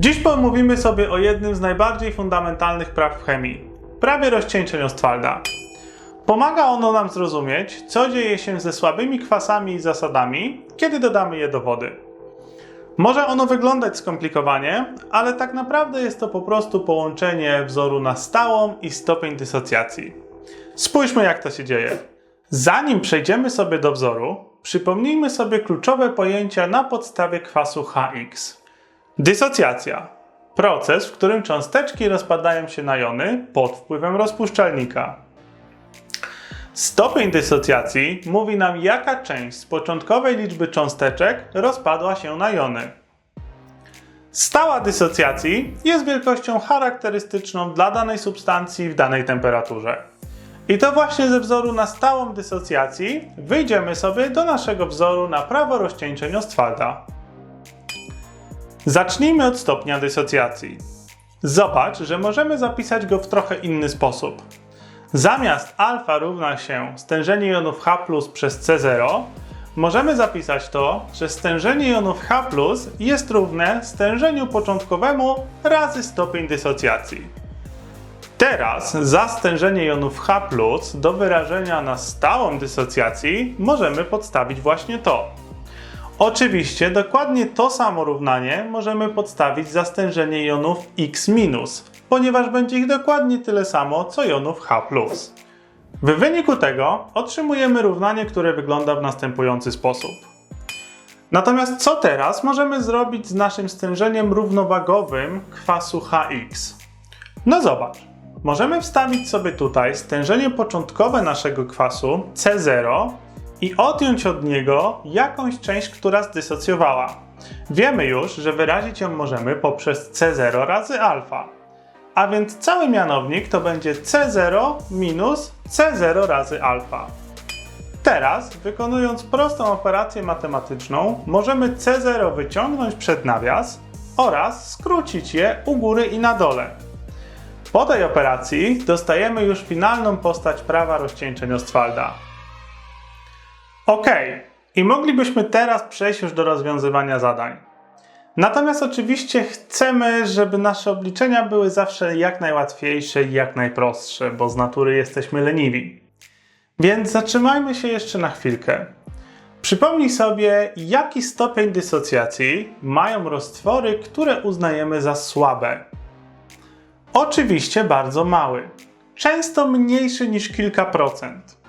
Dziś pomówimy sobie o jednym z najbardziej fundamentalnych praw w chemii prawie rozcieńczeń Ostwalda. Pomaga ono nam zrozumieć, co dzieje się ze słabymi kwasami i zasadami, kiedy dodamy je do wody. Może ono wyglądać skomplikowanie, ale tak naprawdę jest to po prostu połączenie wzoru na stałą i stopień dysocjacji. Spójrzmy, jak to się dzieje. Zanim przejdziemy sobie do wzoru, przypomnijmy sobie kluczowe pojęcia na podstawie kwasu HX. Dysocjacja. Proces, w którym cząsteczki rozpadają się na jony pod wpływem rozpuszczalnika. Stopień dysocjacji mówi nam, jaka część z początkowej liczby cząsteczek rozpadła się na jony. Stała dysocjacji jest wielkością charakterystyczną dla danej substancji w danej temperaturze. I to właśnie ze wzoru na stałą dysocjacji wyjdziemy sobie do naszego wzoru na prawo rozcieńczeń Ostwalda. Zacznijmy od stopnia dysocjacji. Zobacz, że możemy zapisać go w trochę inny sposób. Zamiast alfa równa się stężenie jonów H przez C0, możemy zapisać to, że stężenie jonów H jest równe stężeniu początkowemu razy stopień dysocjacji. Teraz za stężenie jonów H do wyrażenia na stałą dysocjacji możemy podstawić właśnie to. Oczywiście dokładnie to samo równanie możemy podstawić za stężenie jonów X-, ponieważ będzie ich dokładnie tyle samo co jonów H+. W wyniku tego otrzymujemy równanie, które wygląda w następujący sposób. Natomiast co teraz możemy zrobić z naszym stężeniem równowagowym kwasu HX? No zobacz. Możemy wstawić sobie tutaj stężenie początkowe naszego kwasu C0 i odjąć od niego jakąś część, która zdysocjowała. Wiemy już, że wyrazić ją możemy poprzez C0 razy alfa. A więc cały mianownik to będzie C0 minus C0 razy alfa. Teraz, wykonując prostą operację matematyczną, możemy C0 wyciągnąć przed nawias oraz skrócić je u góry i na dole. Po tej operacji dostajemy już finalną postać prawa rozcieńczeń Ostwalda. Ok, i moglibyśmy teraz przejść już do rozwiązywania zadań. Natomiast oczywiście chcemy, żeby nasze obliczenia były zawsze jak najłatwiejsze i jak najprostsze, bo z natury jesteśmy leniwi. Więc zatrzymajmy się jeszcze na chwilkę. Przypomnij sobie, jaki stopień dysocjacji mają roztwory, które uznajemy za słabe. Oczywiście bardzo mały, często mniejszy niż kilka procent.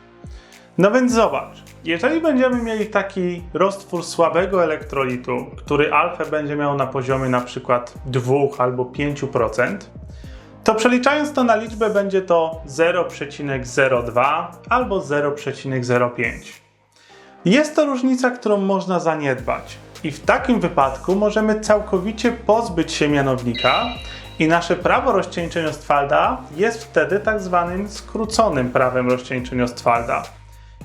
No więc zobacz, jeżeli będziemy mieli taki roztwór słabego elektrolitu, który alfę będzie miał na poziomie na przykład 2 albo 5%, to przeliczając to na liczbę będzie to 0,02 albo 0,05. Jest to różnica, którą można zaniedbać i w takim wypadku możemy całkowicie pozbyć się mianownika i nasze prawo rozcieńczeniostwalda jest wtedy tak zwanym skróconym prawem rozcieńczeniostwalda.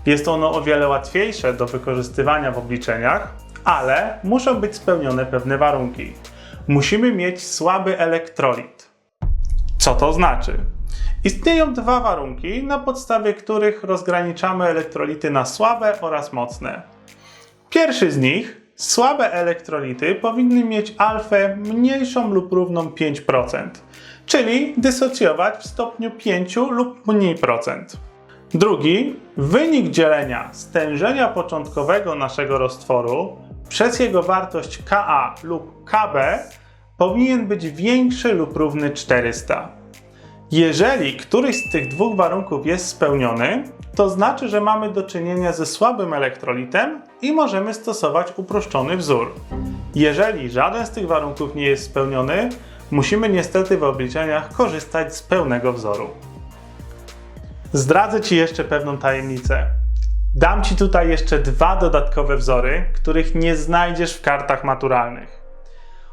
Jest ono o wiele łatwiejsze do wykorzystywania w obliczeniach, ale muszą być spełnione pewne warunki. Musimy mieć słaby elektrolit. Co to znaczy? Istnieją dwa warunki, na podstawie których rozgraniczamy elektrolity na słabe oraz mocne. Pierwszy z nich, słabe elektrolity powinny mieć alfę mniejszą lub równą 5%, czyli dysocjować w stopniu 5 lub mniej procent. Drugi, wynik dzielenia stężenia początkowego naszego roztworu przez jego wartość Ka lub Kb powinien być większy lub równy 400. Jeżeli któryś z tych dwóch warunków jest spełniony, to znaczy, że mamy do czynienia ze słabym elektrolitem i możemy stosować uproszczony wzór. Jeżeli żaden z tych warunków nie jest spełniony, musimy niestety w obliczeniach korzystać z pełnego wzoru. Zdradzę Ci jeszcze pewną tajemnicę. Dam Ci tutaj jeszcze dwa dodatkowe wzory, których nie znajdziesz w kartach maturalnych.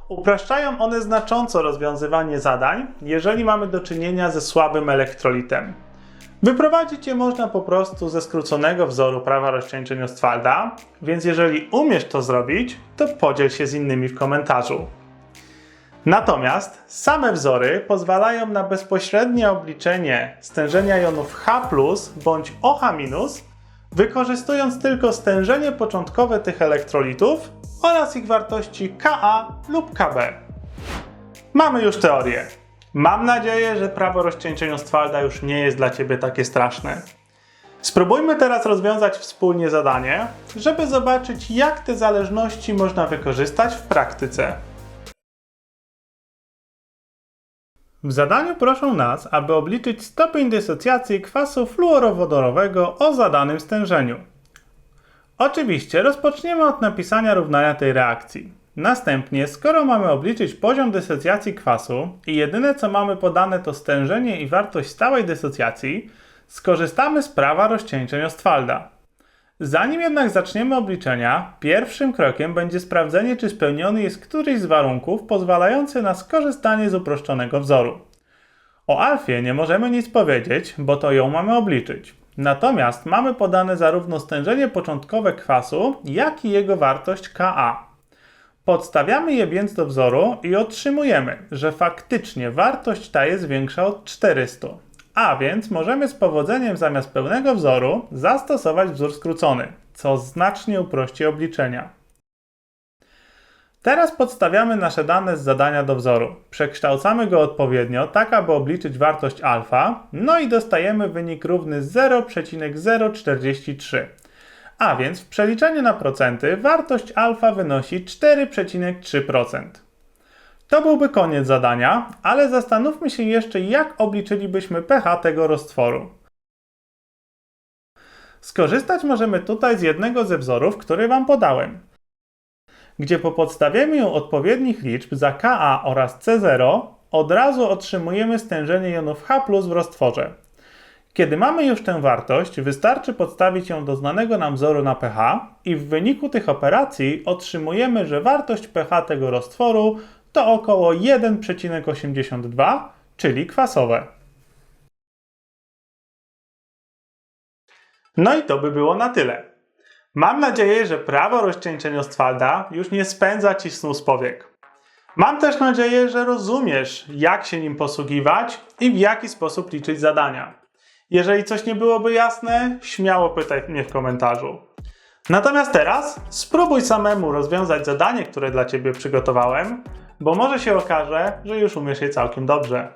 Upraszczają one znacząco rozwiązywanie zadań, jeżeli mamy do czynienia ze słabym elektrolitem. Wyprowadzić je można po prostu ze skróconego wzoru prawa rozcieńczeń Ostwalda, więc jeżeli umiesz to zrobić, to podziel się z innymi w komentarzu. Natomiast same wzory pozwalają na bezpośrednie obliczenie stężenia jonów H bądź OH wykorzystując tylko stężenie początkowe tych elektrolitów oraz ich wartości Ka lub Kb. Mamy już teorię. Mam nadzieję, że prawo rozcieńczeń Ostwalda już nie jest dla Ciebie takie straszne. Spróbujmy teraz rozwiązać wspólnie zadanie, żeby zobaczyć, jak te zależności można wykorzystać w praktyce. W zadaniu proszą nas, aby obliczyć stopień dysocjacji kwasu fluorowodorowego o zadanym stężeniu. Oczywiście rozpoczniemy od napisania równania tej reakcji. Następnie, skoro mamy obliczyć poziom dysocjacji kwasu i jedyne co mamy podane to stężenie i wartość stałej dysocjacji, skorzystamy z prawa rozcieńczeń Ostwalda. Zanim jednak zaczniemy obliczenia, pierwszym krokiem będzie sprawdzenie, czy spełniony jest któryś z warunków pozwalający na skorzystanie z uproszczonego wzoru. O alfie nie możemy nic powiedzieć, bo to ją mamy obliczyć. Natomiast mamy podane zarówno stężenie początkowe kwasu, jak i jego wartość Ka. Podstawiamy je więc do wzoru i otrzymujemy, że faktycznie wartość ta jest większa od 400. A więc możemy z powodzeniem zamiast pełnego wzoru zastosować wzór skrócony, co znacznie uprości obliczenia. Teraz podstawiamy nasze dane z zadania do wzoru. Przekształcamy go odpowiednio, tak aby obliczyć wartość alfa, no i dostajemy wynik równy 0,043. A więc w przeliczeniu na procenty wartość alfa wynosi 4,3%. To byłby koniec zadania, ale zastanówmy się jeszcze, jak obliczylibyśmy pH tego roztworu. Skorzystać możemy tutaj z jednego ze wzorów, który Wam podałem, gdzie po podstawieniu odpowiednich liczb za Ka oraz C0 od razu otrzymujemy stężenie jonów H w roztworze. Kiedy mamy już tę wartość, wystarczy podstawić ją do znanego nam wzoru na pH i w wyniku tych operacji otrzymujemy, że wartość pH tego roztworu to około 1,82, czyli kwasowe. No i to by było na tyle. Mam nadzieję, że prawo rozcieńczeń Ostwalda już nie spędza ci snu z powiek. Mam też nadzieję, że rozumiesz, jak się nim posługiwać i w jaki sposób liczyć zadania. Jeżeli coś nie byłoby jasne, śmiało pytaj mnie w komentarzu. Natomiast teraz spróbuj samemu rozwiązać zadanie, które dla Ciebie przygotowałem, bo może się okaże, że już umiesz je całkiem dobrze.